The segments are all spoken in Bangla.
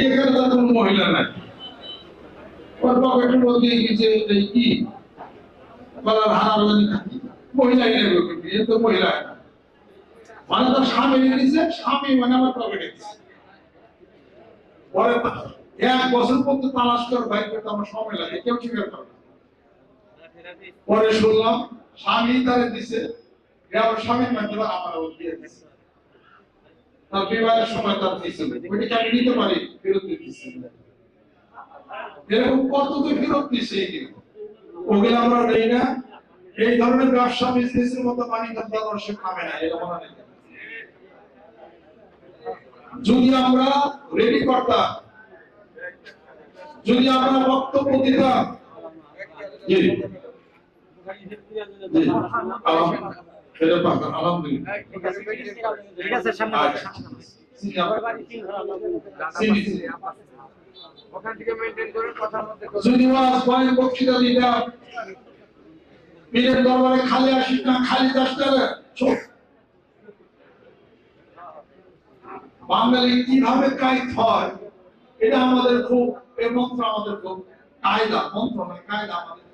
এখানে তার কোনো মহিলা নাই। ওর পকেটের মধ্যে গেছে এই কি? গলার হার মহিলা নেবে এ তো মহিলা মানে তার স্বামী দিয়েছে, স্বামী মানে আমার পকেটে দিচ্ছে পরে এক বছর পর্যন্ত তালাশ করে ভাই করতে আমার সময় লাগে, কেউ স্বীকার করে। পরে শুনলাম, স্বামী তারে দিছে আমার স্বামীর মাধ্যমে আমার দিয়ে দিছে। সময় তার আমি নিতে পারি, ফেরত এরকম কত তো ফেরত ওগুলো আমরা নেই না। এই ধরনের ব্যবসা মতো ধন্দার সে খাবে না যদি আমরা রেডি করতাম, যদি আমরা বক্তব্য দিতাম, জি। আলহামদুলিল্লাহ। ঠিক আছে সামনে আচ্ছা। আমরা- জি, জি, জি। ওখান থেকে মেনটেন করে কথার মধ্যে যদি ওয়াজ বয়ান বক্তৃতা দিতাম পীরের দরবারে খালি আসিস না খালি যাস না বাঙালি কীভাবে কায়িক হয় এটা আমাদের খুব এই মন্ত্র আমাদের খুব কায়দা মন্ত্র নয় কায়দা আমাদের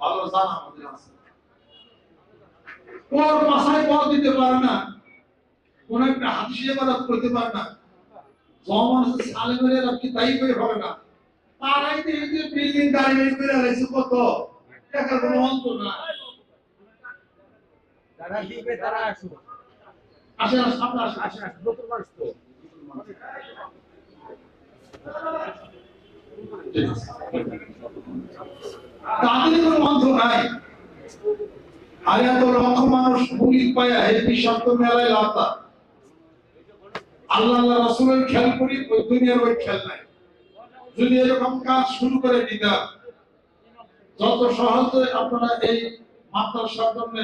ভালো জানা আমাদের আছে। ওর বাসায় পাওয়া দিতে পারে না। কোন একটা হাতিসে করা করতে পারে না। জমান সালে মেরে রাখি তাই করে হবে না। তারাই তো এই যে বিল্ডিং বের করে আলাইছে কত? টাকার কোনো অন্ত না। তারা দিবে তারা আসুক। আসে না সামনে আসে আসেন আসেন নতুন মানুষ তো। তাদের কোনো মন্ত্র নাই। আর লক্ষ মানুষ পুলিশ পায়া হে বিষাক্ত মেলায় লাতা আল্লাহ আল্লাহ রসুলের খেয়াল করি, ওই দুনিয়ার ওই খেয়াল নাই। যদি এরকম কাজ শুরু করে দিতাম, যত সহজে আপনারা এই মাদ্রাসার জন্য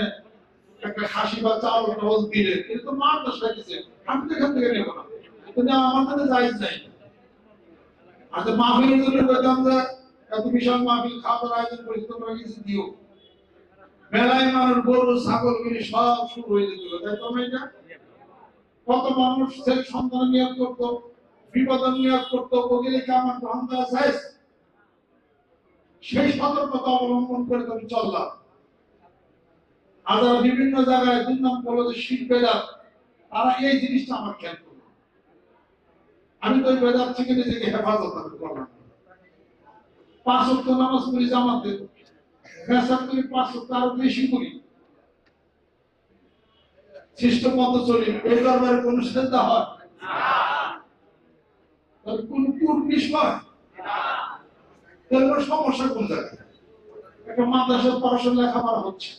একটা খাসি বা চাউল দিলে কিন্তু মাদ্রাসা দিছে আমি তো এখান থেকে নেব না। কিন্তু আমার কাছে যাইজ নাই। আচ্ছা মাহফিলের জন্য বলতাম যে, এত বিশাল মাহফিল, খাবার আয়োজন করেছি তোমরা কিছু দিও। মেলায় মানুষ গরু, ছাগল, গিরি সব শুরু হয়ে যেত, তাই এটা কত মানুষ ছেলে সন্তান নিয়োগ করতো বিপদ নিয়োগ করতো ওগুলি কি আমার গ্রহণ দেওয়া সেই সতর্কতা অবলম্বন করে তুমি চললাম। আর বিভিন্ন জায়গায় দুর্নাম করল যে শীত বেদাত তারা এই জিনিসটা আমার খেয়াল করল আমি তো ওই বেদাত থেকে নিজেকে হেফাজত করলাম। পাঁচ অক্ট নামাজ পড়ি জামাতে মেসার করি পাঁচ অক্ট আরও বেশি করি। সৃষ্ট মত চলি, এই দরবারে কোন শ্রদ্ধা হয়? কোন কুর্নিশ হয়? তাহলে সমস্যা কোন জায়গায়? একটা মাদ্রাসার পড়াশোনা লেখাপড়া হচ্ছে।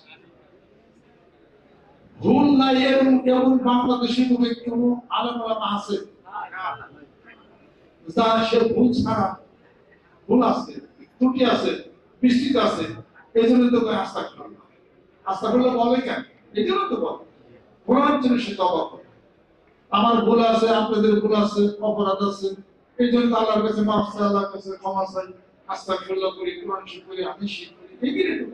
ভুল নাই, এরকম এমন বাংলাদেশি কোনো কোনো আলেম আছে। যারা সে ভুল ছাড়া, ভুল আছে, ত্রুটি আছে, বিস্তৃত আছে। এই জন্য তো কয় আস্থা করল করলে বলে কেন? এই জন্য তো বলে। জন্য সে তবা আমার ভুল আছে আপনাদের ভুল আছে অপরাধ আছে। এই জন্য আল্লাহর কাছে মাফ চাই আল্লাহর কাছে ক্ষমা চাই। আস্থা করল করি কোরআন শিখ করি আমি শিখ করি এগিয়ে তো।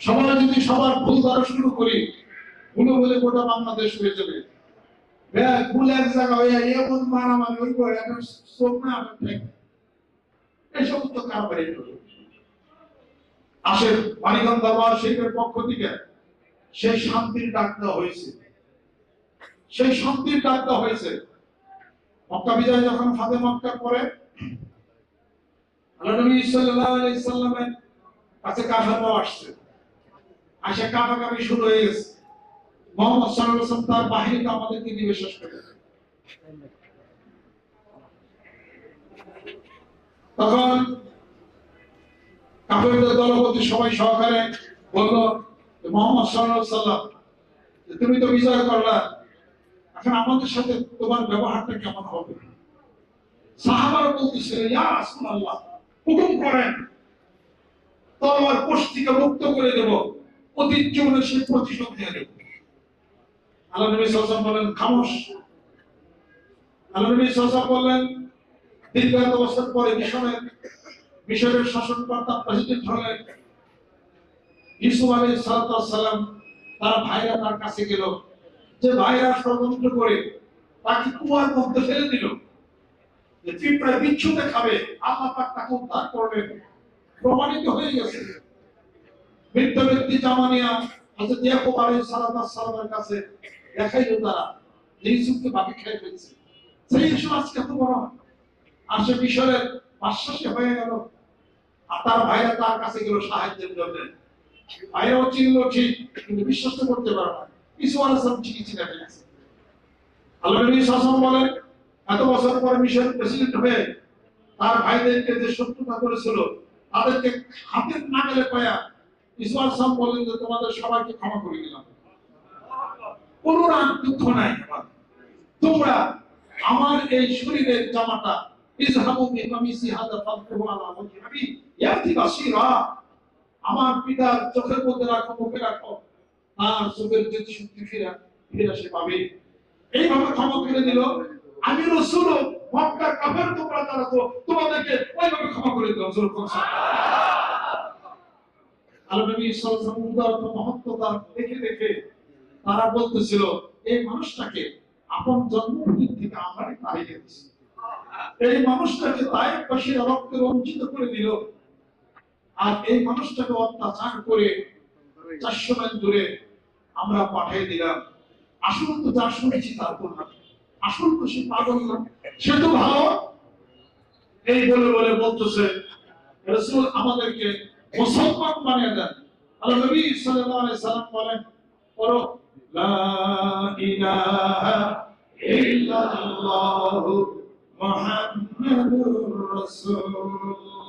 সবাই যদি সবার ভুল দ্বারা শুরু করি ভুলে বলে গোটা বাংলাদেশ হয়ে যাবে। হ্যাঁ, ভুল এক জায়গা হয়ে এমন মারামারি হইব এখন চোখ না আমার এই সমস্ত কারবারি আসেন মানিকগঞ্জ দরবার শরীফের পক্ষ থেকে সেই শান্তির ডাক দেওয়া হয়েছে। সেই শান্তির ডাক দেওয়া হয়েছে। মক্কা বিজয় যখন ফাতে মক্কার পরে আল্লাহ নবী সাল্লাল্লাহু আলাইহি সাল্লামের কাছে কাফেররা আসছে। আসে কাটাকাটি শুরু হয়ে গেছে। মোহাম্মদ সাল্লাল্লাহু আলাইহি ওয়াসাল্লাম তার বাহিনীকে আমাদেরকে দিবে শেষ করে। তখন কাফেরদের দলপতি সবাই সহকারে বলল, মোহাম্মদ সাল্লাম তুমি তো বিজয় করলা। এখন আমাদের সাথে তোমার ব্যবহারটা কেমন হবে? সাহাবারা বলতেছিল ইয়া হুকুম করেন কোষ থেকে মুক্ত করে দেব, অতীত জীবনে সে প্রতিশোধ নিয়ে নেব। আল্লাহ নবী বলেন খামোশ। আল্লাহ নবী সাল্লাল্লাহু বললেন দীর্ঘ বছর পরে মিশরের মিশরের শাসনকর্তা প্রেসিডেন্ট হলেন আলাইহিস সালাম তার ভাইরা তার কাছে গেল। যে ভাইরা করে তাকে কুয়ার মধ্যে ফেলে দিল। বিচ্ছুতে খাবে, আল্লাহ পাক তাকে উদ্ধার করবেন। প্রমাণিত হয়ে গেছে। ব্যক্তি জামানিয়া সালামের কাছে দেখাইলো তারা যে ইউসুফকে বাকি খেয়ে ফেলছে। সেই ইউসুফ আজকে এত বড়। আর সে মিশরের বাদশাহী হয়ে গেল। আর তার ভাইরা তার কাছে গেল সাহায্যের জন্য। ভাইরাও চিনল ঠিক, কিন্তু করতে পারে না। ঠিকই শাসন বলেন, এত বছর পরে প্রেসিডেন্ট হয়ে তার ভাইদেরকে যে শত্রুতা করেছিল, তাদেরকে যে, তোমাদের সবাইকে ক্ষমা করে দিলাম। রাগ দুঃখ নাই তোমরা আমার এই শরীরের জামাটা, ইজহাবু বিকামিসি হাদা আলা ইয়াতি বাসীরা আমার পিতার চোখের মধ্যে রাখো, মুখে রাখো। তার চোখের যদি শক্তি ফিরে ফিরে সে পাবে। এইভাবে ক্ষমা করে দিল। আমি রসুল, মক্কার কাফের তোমরা তারা তো তোমাদেরকে ওইভাবে ক্ষমা করে দিল জোর করছে আল্লাহ নবী সাল্লাল্লাহু মহত্বতা দেখে দেখে তারা বলতেছিল, এই মানুষটাকে আপন জন্মভূমি থেকে দিয়েছি। এই মানুষটাকে তাই পাশে রক্তে রঞ্জিত করে দিল আর এই মানুষটাকে অত্যাচার করে চারশো মাইল দূরে আমরা পাঠিয়ে দিলাম। আসল তো যা শুনেছি তারপর না। আসল তো সে পাগল না। সে তো ভালো। এই বলে বলে বলতেছে, রসুল, আমাদেরকে মুসলমান বানিয়ে দেন। আল্লাহ নবী সাল্লাল্লাহু আলাইহি সাল্লাম বলেন পড়ো মুহাম্মাদুর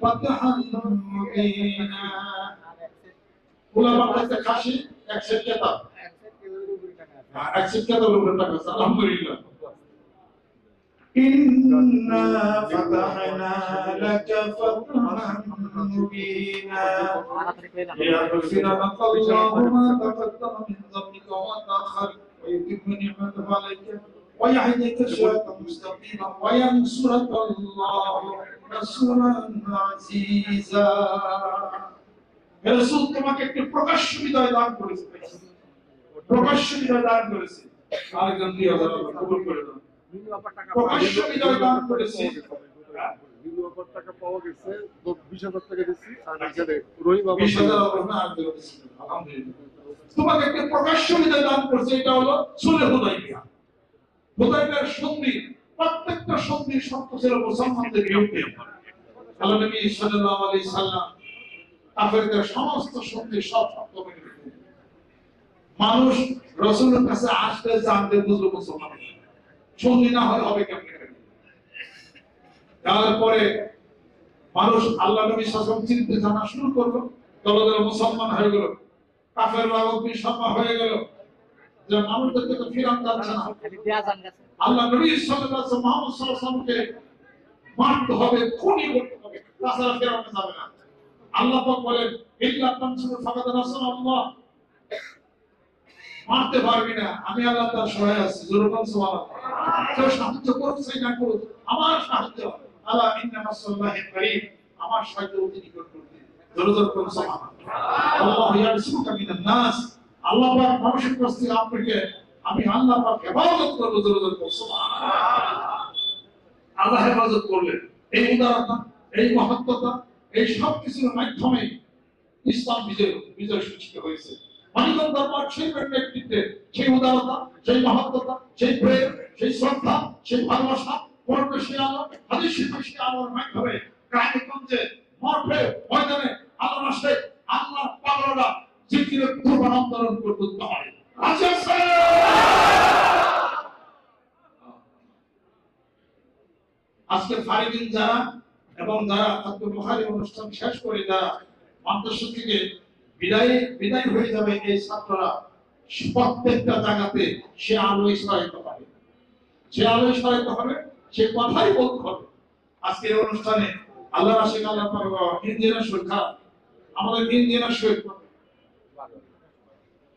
ফাতহান মুবিনা উলামা কাছে খাসি এক সেট কেতাব এক সেট কেতাবের উপরে টাকা আছে আলহামদুলিল্লাহ إنا فتحنا لك فتحا مبينا ليغفر لك الله ما تقدم من ذنبك وما تأخر ويتم نعمته عليك ويهديك صراطا مستقيما وينصرك الله نصرا عزيزا রাসূল তোমাকে একটি প্রকাশ্য হৃদয় দান করেছে প্রকাশ্য হৃদয় দান করেছে আরেকজন দুই হাজার কবুল করে দাও প্রকাশ্য হৃদয় দান করেছে বিনিয়োগের টাকা পাওয়া গেছে বিশ হাজার টাকা দিচ্ছি আর এখানে রহিম আবার বিশ হাজার অবস্থা আর দেওয়া হয়েছে। আলহামদুলিল্লাহ। তোমাকে একটা প্রকাশ্য হৃদয় দান করছে এটা হলো সুরে হুদাইবিয়া হুদাইবিয়ার সন্ধি প্রত্যেকটা সন্ধির শর্ত ছিল মুসলমানদের বিরুদ্ধে। আল্লাহ নবী সাল্লাল্লাহু আলাইহি সাল্লাম কাফেরদের সমস্ত সন্ধি সব শর্ত মেনে মানুষ রসুলের কাছে আসবে জানতে বুঝলো মুসলমান। সন্ধি না হয় হবে কেমনে? তারপরে মানুষ আল্লাহ নবী শাসন চিনতে জানা শুরু করল। দলে মুসলমান হয়ে গেল। কাফের অগ্নি সম্মা হয়ে গেল। যে মানুষদেরকে তো ফিরান যাচ্ছে না। আল্লাহ নবী সাল্লাল্লাহু আলাইহি মুহাম্মদ সাল্লাল্লাহু আলাইহি ওয়াসাল্লামকে মারতে হবে খুনি করতে হবে তাছাড়া ফেরানো যাবে না। আল্লাহ পাক বলেন ইল্লা তানসুরু ফাকাদ নাসারাল্লাহ। মারতে পারবি না। আমি আল্লাহ তার সহায় আছি জোরকান সুবহানাল্লাহ কেউ সাহায্য সেই না করুক আমার সাহায্য। আল্লাহ কারীম। আমার সাহায্য অতি নিকটবর্তী। জোর জোর সুবহানাল্লাহ। আল্লাহ ইয়ারসুকা মিনান নাস। আল্লাহ মানুষের কাছ থেকে আপনাকে আমি আল্লাহ হেফাজত করব আল্লাহ হেফাজত করলেন। এই উদারতা, এই মহত্বতা, এই সব কিছুর মাধ্যমে ইসলাম বিজয় বিজয় সূচিত হয়েছে। উদারতা আলোর মাধ্যমে। ময়দানে আল্লাহ করতে আজকে ফারিদিন যারা এবং যারা অনুষ্ঠান শেষ করে বিদায় বিদায় হয়ে যাবে এই ছাত্ররা, প্রত্যেকটা জায়গাতে সে আলো ইসরাইতে হবে সে আলো ইসরাইতে হবে, সে কথাই বলতে হবে। আজকের অনুষ্ঠানে আল্লাহ রাশিক আল্লাহ ইঞ্জিনিয়ার সুরক্ষা আমাদের ইঞ্জিনিয়ার সুরক্ষা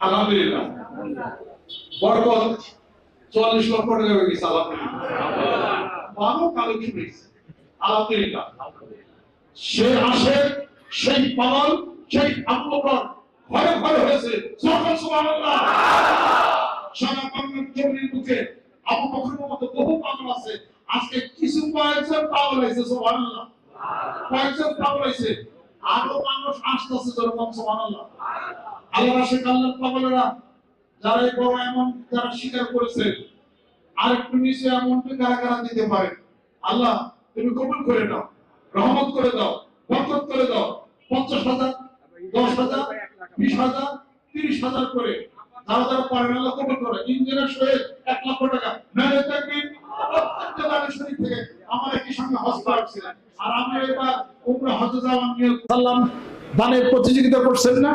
আলহামদুলিল্লাহ। বরকত চুয়াল্লিশ লক্ষ টাকা হয়ে গেছে, আলহামদুলিল্লাহ। ভালো কালেকশন হয়েছে সে আসে, সেই পালন সেই আত্মপ্রাণ ঘরে ঘরে হয়েছে। সকল সুবহানাল্লাহ। সারা বাংলার জমির বুকে আবু বকরের মতো বহু পাগল আছে। আজকে কিছু কয়েকজন পাগল হয়েছে, সুবহানাল্লাহ। কয়েকজন পাগল হয়েছে। আরও মানুষ আসতেছে যেরকম সুবহানাল্লাহ। আল্লাহ আল্লাহ যারা একটু তুমি কবুল করে দাও রহমত করে দাও, বরকত করে দাও, পঞ্চাশ হাজার, দশ হাজার, বিশ হাজার, তিরিশ হাজার করে। যারা যারা আল্লাহ কবুল করে। এক লক্ষ টাকা। শরীর থেকে আমার একই সঙ্গে রাখছিলেন আর আমি এবার উমরা হজে যাওয়ার নিয়ে দানের প্রতিযোগিতা করছেন না?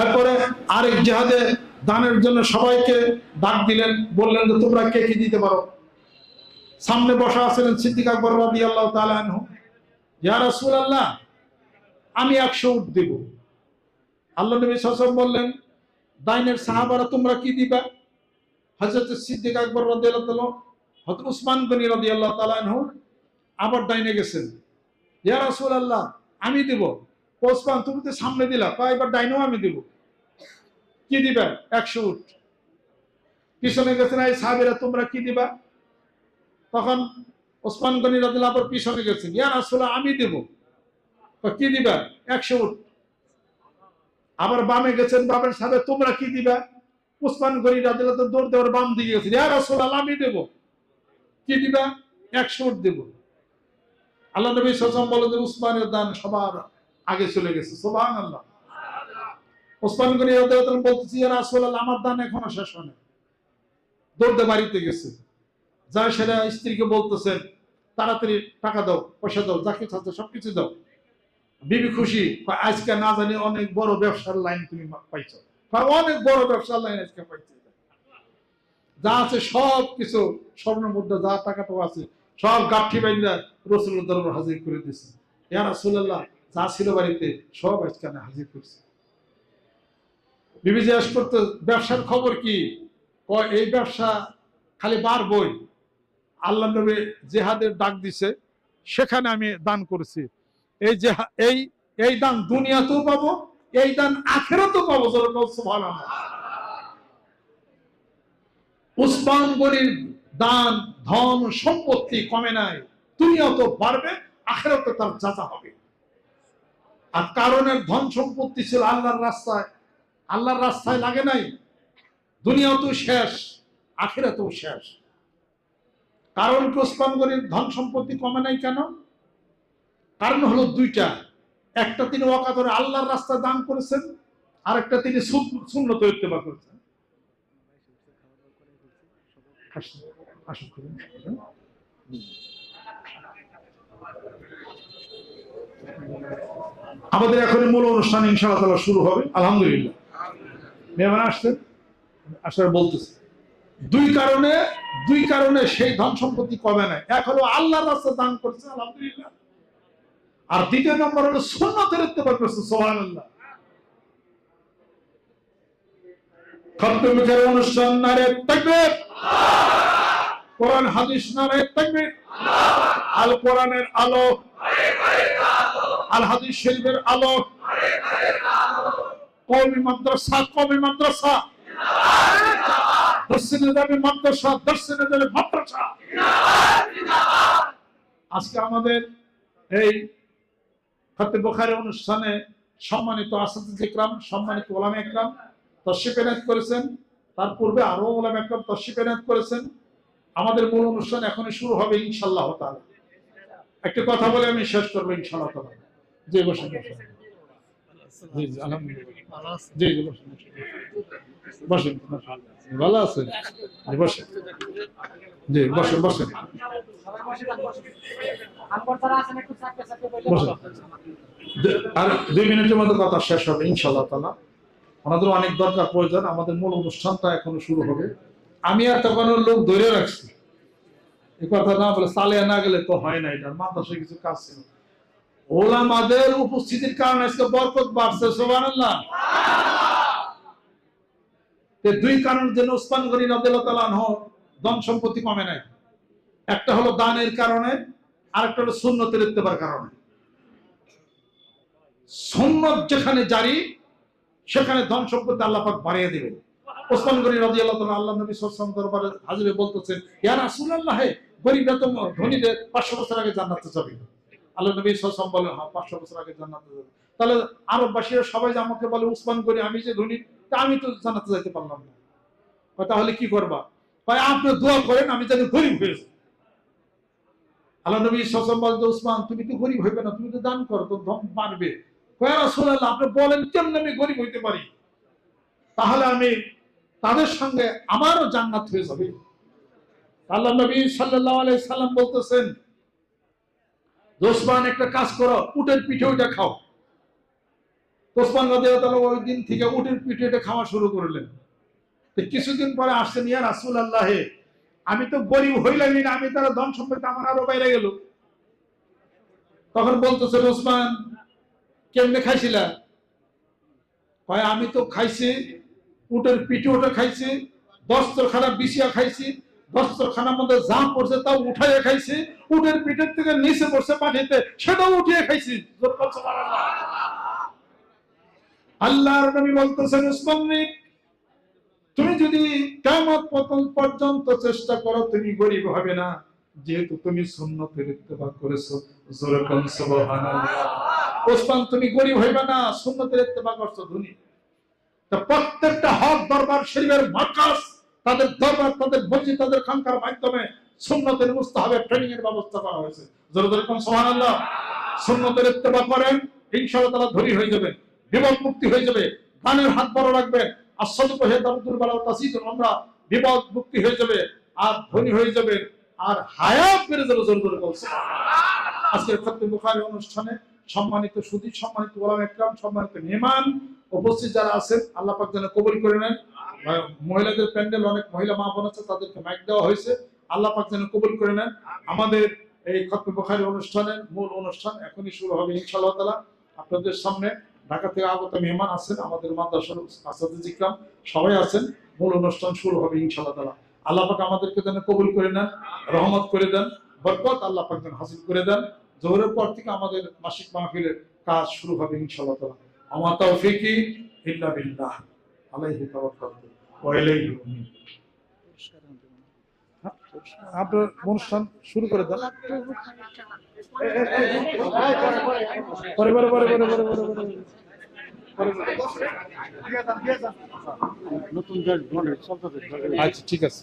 এরপরে আরেক জেহাদে দানের জন্য সবাইকে ডাক দিলেন, বললেন যে, তোমরা কে কি দিতে পারো? সামনে বসা আছিলেন সিদ্দিক আকবর রাদি আল্লাহ তালু রাসূলুল্লাহ, আমি একশো উঠ দেব। আল্লাহ নবী সাল্লাল্লাহু বললেন, দাইনের সাহাবারা তোমরা কি দিবা? হযরত সিদ্দিক আকবর রাদিয়াল্লাহু তাআলা, হযরত উসমান গনি রাদিয়াল্লাহু তাআলা আনহু আবার ডাইনে গেছেন। ইয়া রাসূলুল্লাহ, আমি দেব। ওসমান, তুমি তো সামনে দিলা কয় এবার ডাইনেও আমি দেব। কি দিবেন একশো উঠ পিছনে গেছেন এই সাহাবীরা তোমরা কি দিবা? তখন ওসমান গনি রাদিয়াল্লাহু আবার পিছনে গেছেন, ইয়া রাসূলুল্লাহ, আমি দেব। তো কি দিবা? একশো উঠ আবার বামে গেছেন বামের সাথে তোমরা কি দিবা? উসমান গনি রাদিয়াল্লাহু তাআলা দৌড় দেওয়ার বাম দিকে গেছেন, ইয়া রাসূলুল্লাহ, আমি দেব। কি দিবা? একশো উঠ দেব। আল্লাহ নবী সাল্লাল্লাহু বলেন যে উসমানের দান সবার আগে চলে গেছে, সুবহানাল্লাহ। ওসমান গনি বলতেছি আমার দান এখনও শেষ হয় বাড়িতে গেছে। যা সেটা স্ত্রীকে বলতেছেন তাড়াতাড়ি টাকা দাও, পয়সা দাও সবকিছু দাও। বিবি খুশি আজকে না জানি অনেক বড় ব্যবসার লাইন তুমি পাইছো। অনেক বড় ব্যবসার লাইন আজকে পাইছো। যা আছে সব কিছু স্বর্ণ মুদ্রা, যা টাকা টাকা আছে, সব গাঠি বাইন্দা দরবার হাজির করে দিয়েছে ইয়া রাসূলুল্লাহ যা ছিল বাড়িতে সব আজকে হাজির করছি। বিবি জিজ্ঞাসা করতে ব্যবসার খবর কি? এই ব্যবসা খালি বার বই। আল্লাহ নবী জেহাদের ডাক দিছে, সেখানে আমি দান করেছি। এই যে, এই এই দান দুনিয়াতেও পাবো, এই দান আখেরাতেও পাবো উসমান গনির দান, ধন, সম্পত্তি কমে নাই দুনিয়া তো বাড়বে, আখেরাতে তার যাচা হবে। আর কারণের ধন সম্পত্তি ছিল আল্লাহর রাস্তায়। আল্লাহর রাস্তায় লাগে নাই। দুনিয়াও তো শেষ আখেরাতেও শেষ। কারণ কি ওসমান ধন সম্পত্তি কমে নাই কেন? কারণ হলো দুইটা। একটা তিনি ওয়াকাতরে আল্লাহর রাস্তায় দান করেছেন আর একটা তিনি শূন্যত ইত্তেবা করেছেন। আসুন, আসুন করুন। আমাদের এখন মূল অনুষ্ঠান ইনশাআল্লাহ শুরু হবে, আলহামদুলিল্লাহ। মেহমান আসছেন? আসার বলতেছে। দুই কারণে দুই কারণে সেই ধন সম্পত্তি কমে নাই। এক হলো আল্লাহর রাস্তায় দান করছে, আলহামদুলিল্লাহ। আর দ্বিতীয় নম্বর হলো সুন্নতের ইত্তেবা করছে, সুবহানাল্লাহ। খতমুখের অনুষ্ঠান নারে তাকবীর। কোরআন, হাদিস নারে তাকবীর। আল কোরআনের আলো। আল হাদিস শরীফের আলো। কওমি মাদ্রাসা কওমি মাদ্রাসা। দর্শনে যাবে মাদ্রাসা, দর্শনে যাবে মাদ্রাসা। আজকে আমাদের এই ফতে বোখারি অনুষ্ঠানে সম্মানিত আসাদ ইকরাম, সম্মানিত ওলামা একরাম তশিফ এনায়ত করেছেন। তার পূর্বে আরও ওলামা একরাম তশিফ এনায়ত করেছেন। আমাদের মূল অনুষ্ঠান এখনই শুরু হবে ইনশাল্লাহ তাআলা। একটা কথা বলে আমি শেষ করব ইনশাল্লাহ তাআলা। জি বসেন। বসেন জি জি আলহামদুলিল্লাহ জি জি বসেন। বসেন বসেন ভালো আছেন জি বসেন। জি বসেন বসেন। বসেন। আর দুই মিনিটের মধ্যে কথা শেষ হবে ইনশাল্লাহ তালা আমাদের অনেক দরকার প্রয়োজন। আমাদের মূল অনুষ্ঠানটা এখনও শুরু হবে। আমি আর তখন লোক ধরে রাখছি। এ কথা না বলে চালিয়ে না গেলে তো হয় না এটা মাদ্রাসায় কিছু কাজ ছিল। ওলামাদের উপস্থিতির কারণে আজকে বরকত বাড়ছে দুই কারণ জন্য ওসমান গনি সম্পত্তি কমে নাই। একটা হলো দানের কারণে হলো সুন্নতের ইত্তেবার কারণে। সুন্নত যেখানে জারি, সেখানে ধন সম্পত্তি আল্লাহ বাড়িয়ে দিবেন। ওসমান গনি রাদিয়াল্লাহু তাআলা আল্লাহ নবী দরবারে হাজিরে বলতেছেন তো ধনীদের 500 বছর আগে জান্নাতে যাবে। আল্লাহ নবী বলেন হ্যাঁ 500 বছর আগে জান্নাতে যাবে। তাহলে আরববাসীরা সবাই যে আমাকে বলে, উসমান গনি, আমি যে ধনী, তা আমি তো যাইতে পারলাম না। তাহলে কি করবা? আপনি দোয়া করেন, আমি যেন গরিব আল্লাহ নবী উসমান, তুমি তো গরিব হইবে না, তুমি তো দান করো, তো ধন বাড়বে। কয়া রাসূলুল্লাহ, আপনি বলেন, কেমন আমি গরিব হইতে পারি? তাহলে আমি তাদের সঙ্গে আমারও জান্নাত হয়ে যাবে। আল্লাহ নবী সাল্লাল্লাহু আলাইহি সাল্লাম বলতেছেন যে ওসমান একটা কাজ করো, উটের পিঠে ওইটা খাও। তো ওসমান তাআলা ওই দিন থেকে উটের পিঠে এটা খাওয়া শুরু করলেন। তো কিছুদিন পরে আসছেন, ইয়া রাসূলুল্লাহ, আমি তো গরিব হইলামই না, আমি তারা ধন সম্পত্তি আমার আরও বাইরে গেল। তখন বলতেছে ওসমান কেমনে খাইছিলা? কয়, আমি তো খাইছি, উটের পিঠে ওটা খাইছি দস্তরখানা বিছিয়া খাইছি দস্তরখানার মধ্যে যা পড়ছে তাও উঠাইয়া খাইছি, উটের পিঠের থেকে নিচে পড়ছে পাঠিতে সেটাও উঠিয়ে খাইছি। আল্লাহর নবী বলতেছেন, উসমান তুমি যদি কিয়ামত পতন পর্যন্ত চেষ্টা করো, তুমি গরিব হবে না। যেহেতু তুমি সুন্নতের ইত্তেবা করেছ, জোরে কোন সুবহানাল্লাহ। ওসমান তুমি গরিব হইবে না, সুন্নতের ইত্তেবা করছ ধনী। তা প্রত্যেকটা হক দরবার শরীফের মার্কাস তাদের দরবার তাদের মসজিদ তাদের খানকার মাধ্যমে সুন্নতের মুস্তাহাবে ট্রেনিং এর ব্যবস্থা করা হয়েছে। জোরে জোরে কোন সুবহানাল্লাহ। সুন্নতের ইত্তেবা করেন, ইনশাআল্লাহ তারা ধনী হয়ে যাবে, বিপদ মুক্তি হয়ে যাবে, গানের হাত বড় রাখবেন আসাদু হে দারুদুল বালা তাসিদ আমরা বিপদ মুক্তি হয়ে যাবে, আর ধনী হয়ে যাবে, আর হায়াত বেড়ে যাবে, জোরে সুবহানাল্লাহ। আজকের অনুষ্ঠানে সম্মানিত সুদী সম্মানিত ওলামা একরাম সম্মানিত মেহমান উপস্থিত যারা আছেন আল্লাহ পাক যেন কবুল করে নেন। মহিলাদের প্যান্ডেল অনেক মহিলা মা বোন আছে তাদেরকে মাইক দেওয়া হয়েছে। আল্লাহ পাক যেন কবুল করে নেন। আমাদের এই খতমে অনুষ্ঠানের মূল অনুষ্ঠান এখনই শুরু হবে ইনশাআল্লাহ তাআলা। আপনাদের সামনে ঢাকা থেকে আগত মেহমান আছেন আমাদের মাদ্রাসার আসাদুল ইকরাম সবাই আছেন। মূল অনুষ্ঠান শুরু হবে ইনশাআল্লাহ তাআলা। আল্লাহ পাক আমাদেরকে যেন কবুল করে নেন রহমত করে দেন বরকত আল্লাহ পাক যেন হাসিল করে দেন। জোহরের পর থেকে আমাদের মাসিক মাহফিলের কাজ শুরু হবে ইনশাআল্লাহ আমার তৌফিকি ইল্লা বিল্লাহ। আলাইহি তাওয়াক্কালতু ওয়া ইলাইহি। আপনার অনুষ্ঠান শুরু করে দেন পরে পরে পরে পরে পরে পরে পরে আচ্ছা ঠিক আছে।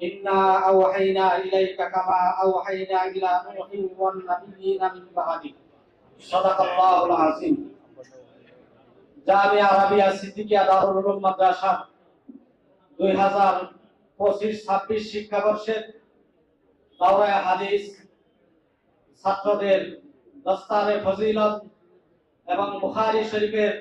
إنا أوحينا إليك كما أوحينا إلى نوح والنبيين من بعده صدق الله العظيم জামিয়া আরাবিয়া সিদ্দিকিয়া দারুল উলুম মাদ্রাসা দুই হাজার পঁচিশ ছাব্বিশ শিক্ষাবর্ষের দাওরায় হাদিস ছাত্রদের দস্তারে ফজিলত এবং বুখারী শরীফের